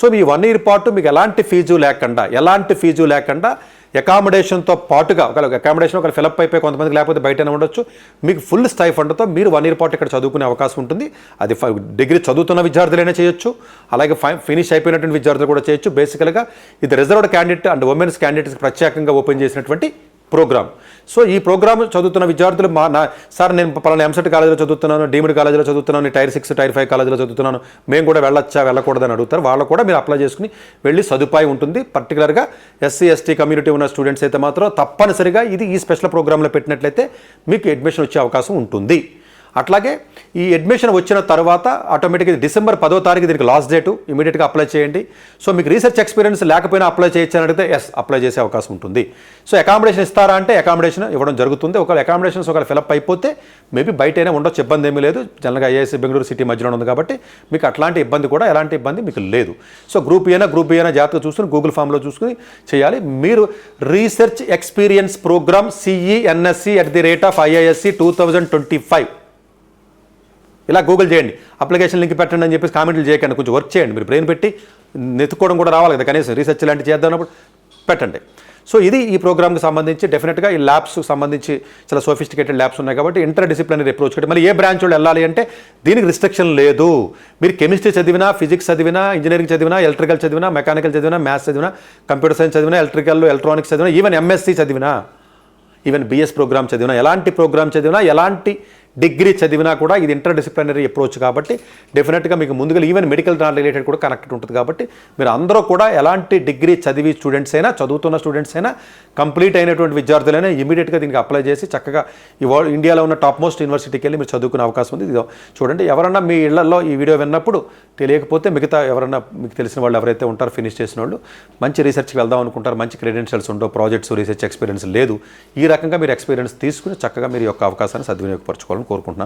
So మీ one year పాటు మీకు ఎలాంటి ఫీజు లేకుండా ఎలాంటి ఫీజు లేకుండా అకామిడేషన్తో పాటుగా ఒక అకామిడేషన్ ఒక ఫిలప్ అయిపోయి కొంతమందికి లేకపోతే బయటనే ఉండొచ్చు. మీకు ఫుల్ స్టైఫండ్తో మీరు వన్ ఇయర్ పాటు ఇక్కడ చదువుకునే అవకాశం ఉంటుంది. అది డిగ్రీ చదువుతున్న విద్యార్థులైనా చేయొచ్చు. అలాగే ఫినిష్ అయిపోయినటువంటి విద్యార్థులు కూడా చేయొచ్చు. బేసికల్గా ఇది రిజర్వ్డ్ క్యాండిడేట్ అండ్ ఉమెన్స్ క్యాండిడేట్స్కి ప్రత్యేకంగా ఓపెన్ చేసినటువంటి ప్రోగ్రామ్. సో ఈ ప్రోగ్రామ్ చదువుతున్న విద్యార్థులు మా నా సార్ నేను పలానా ఎంసెట్ కాలేజీలో చదువుతున్నాను డీమ్డ్ కాలేజీలో చదువుతున్నాను టైర్ సిక్స్ టైర్ ఫైవ్ కాలేజీలో చదువుతున్నాను. మేము కూడా వెళ్ళొచ్చా వెళ్ళకూడదని అడుగుతారు. వాళ్ళు కూడా మీరు అప్లై చేసుకుని వెళ్ళి సదుపాయం ఉంటుంది. పర్టికులర్గా ఎస్సీ ఎస్టీ కమ్యూనిటీ ఉన్న స్టూడెంట్స్ అయితే మాత్రం తప్పనిసరిగా ఇది ఈ స్పెషల్ ప్రోగ్రాంలో పెట్టినట్లయితే మీకు అడ్మిషన్ వచ్చే అవకాశం ఉంటుంది. అట్లాగే ఈ అడ్మిషన్ వచ్చిన తర్వాత ఆటోమేటిక్గా డిసెంబర్ పదో తారీఖు దీనికి లాస్ట్ డేటు ఇమీడియట్గా అప్లై చేయండి. సో మీకు రీసెర్చ్ ఎక్స్పీరియన్స్ లేకపోయినా అప్లై చేయొచ్చు అని అడిగితే ఎస్ అప్లై చేసే అవకాశం ఉంటుంది. సో అకామిడేషన్ ఇస్తారా అంటే అకామిడేషన్ ఇవ్వడం జరుగుతుంది. ఒకవేళ అకామిడేషన్స్ ఒకవేళ ఫిలప్ అయిపోతే మేబీ బయటైనా ఉండొచ్చు ఇబ్బంది ఏమీ లేదు. జనరల్గా ఐఏఎస్ బెంగళూరు సిటీ మధ్యలో ఉంది కాబట్టి మీకు అట్లాంటి ఇబ్బంది కూడా ఎలాంటి ఇబ్బంది మీకు లేదు. సో గ్రూప్ అయినా గ్రూప్ ఏనా జాగ్రత్తగా చూసుకుని గూగుల్ ఫామ్లో చూసుకుని చేయాలి. మీరు research experience program CENSC at the rate of IISC two thousand twenty five ఇలా గూగుల్ చేయండి. అప్లికేషన్ లింక్ పెట్టండి అని చెప్పేసి కామెంట్లు చేయకండి. కొంచెం వర్క్ చేయండి. మీరు బ్రెయిన్ పెట్టి నెత్తుకోవడం కూడా రావాలి కదా. కనీసం రీసెర్చ్ లాంటివి చేద్దామన్నప్పుడు పెట్టండి. సో ఇది ఈ ప్రోగ్రామ్కి సంబంధించి డెఫినెట్గా ఈ ల్యాబ్స్ సంబంధించి చాలా సోఫిస్టికేటెడ్ ల్యాబ్స్ ఉన్నాయి కాబట్టి ఇంటర్ డిసిప్లినరీ అప్రోచ్ కాబట్టి మరి ఏ బ్రాంచ్ వాళ్ళు వెళ్ళాలి అంటే దీనికి రిస్ట్రిక్షన్ లేదు. మీరు కెమిస్ట్రీ చదివినా ఫిజిక్స్ చదివినా ఇంజనీరింగ్ చదివినా ఎలక్ట్రికల్ చదివినా మెకానికల్ చదివినా మ్యాథ్స్ చదివినా కంప్యూటర్ సైన్స్ చదివినా ఎలక్ట్రికల్ ఎలక్ట్రానిక్స్ చదివినా ఈవెన్ ఎంఎస్సీ చదివినా ఈవెన్ బిఎస్ ప్రోగ్రామ్ చదివినా ఎలాంటి ప్రోగ్రామ్ చదివినా ఎలాంటి డిగ్రీ చదివినా కూడా ఇది ఇంటర్ డిసిప్లినరీ అప్రోచ్ కాబట్టి డెఫినెట్గా మీకు ముందుగా ఈవెన్ మెడికల్ దాని రిలేటెడ్ కూడా కనెక్టెడ్ ఉంటుంది కాబట్టి మీరు అందరూ కూడా ఎలాంటి డిగ్రీ చదివి స్టూడెంట్స్ అయినా చదువుతున్న స్టూడెంట్స్ అయినా కంప్లీట్ అయినటువంటి విద్యార్థులైనా ఇమీడియట్గా దీనికి అప్లై చేసి చక్కగా ఈ వరల్డ్ ఇండియాలో ఉన్న టాప్ మోస్ట్ యూనివర్సిటీకి వెళ్ళి మీరు చదువుకునే అవకాశం ఉంది. ఇది చూడండి ఎవరన్నా మీ ఇళ్ళలో ఈ వీడియో విన్నప్పుడు తెలియకపోతే మిగతా ఎవరన్నా మీకు తెలిసిన వాళ్ళు ఎవరైతే ఉంటారో ఫినిష్ చేసిన వాళ్ళు మంచి రీసెర్చ్కి వెళ్దాం అనుకుంటారు మంచి క్రెడెన్షియల్స్ ఉండవు ప్రాజెక్ట్స్ రీసెర్చ్ ఎక్స్పీరియన్స్ లేదు. ఈ రకంగా మీరు ఎక్స్పీరియన్స్ తీసుకుని చక్కగా మీరు యొక్క అవకాశాన్ని సద్వినియోగపరచుకోవాలి. కోరుకుంటున్నాను.